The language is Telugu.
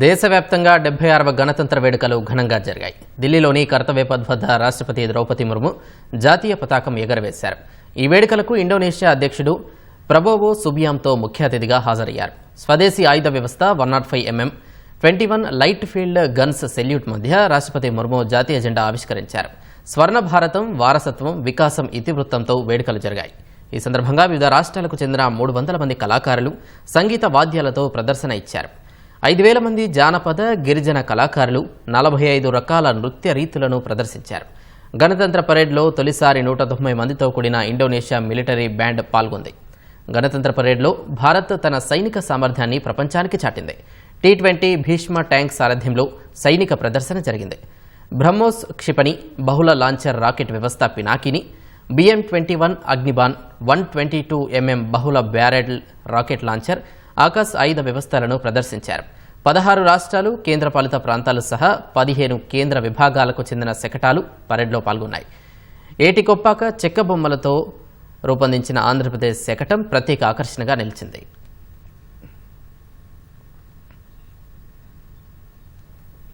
దేశవ్యాప్తంగా డెబ్బై ఆరవ గణతంత్ర వేడుకలు ఘనంగా జరిగాయి. ఢిల్లీలోని కర్తవ్యపథ్ వద్ద రాష్ట్రపతి ద్రౌపది ముర్ము జాతీయ పతాకం ఎగరవేశారు. ఈ వేడుకలకు ఇండోనేషియా అధ్యక్షుడు ప్రబోవో సుబియాంతో ముఖ్య అతిథిగా హాజరయ్యారు. స్వదేశీ ఆయుధ వ్యవస్థ one not five MM twenty one light field guns salute మధ్య రాష్ట్రపతి ముర్ము జాతీయ జెండా ఆవిష్కరించారు. స్వర్ణ భారతం వారసత్వం వికాసం ఇతివృత్తంతో వేడుకలు జరిగాయి. ఈ సందర్భంగా వివిధ రాష్ట్రాలకు చెందిన మూడు వందల మంది కళాకారులు సంగీత వాద్యాలతో ప్రదర్శన ఇచ్చారు. ఐదు వేల మంది జానపద గిరిజన కళాకారులు నలభై ఐదు రకాల నృత్య రీతులను ప్రదర్శించారు. గణతంత్ర పరేడ్లో తొలిసారి నూట తొంభై మందితో కూడిన ఇండోనేషియా మిలిటరీ బ్యాండ్ పాల్గొంది. గణతంత్ర పరేడ్లో భారత్ తన సైనిక సామర్థ్యాన్ని ప్రపంచానికి చాటింది. టీ ట్వంటీ భీష్మ ట్యాంక్ సారథ్యంలో సైనిక ప్రదర్శన జరిగింది. బ్రహ్మోస్ క్షిపణి బహుళ లాంచర్ రాకెట్ వ్యవస్థ Pinakini BM twenty one Agnibaan one twenty two MM బహుళ బ్యారెడ్ రాకెట్ లాంచర్ ఆకాశ్ ఆయుధ వ్యవస్థలను ప్రదర్శించారు. పదహారు రాష్ట్రాలు కేంద్రపాలిత ప్రాంతాలు సహా పదిహేను కేంద్ర విభాగాలకు చెందిన శకటాలు పరేడ్లో పాల్గొన్నాయి. ఏటికొప్పాక చెక్క బొమ్మలతో రూపొందించిన ఆంధ్రప్రదేశ్ శకటం ప్రత్యేక ఆకర్షణగా నిలిచింది.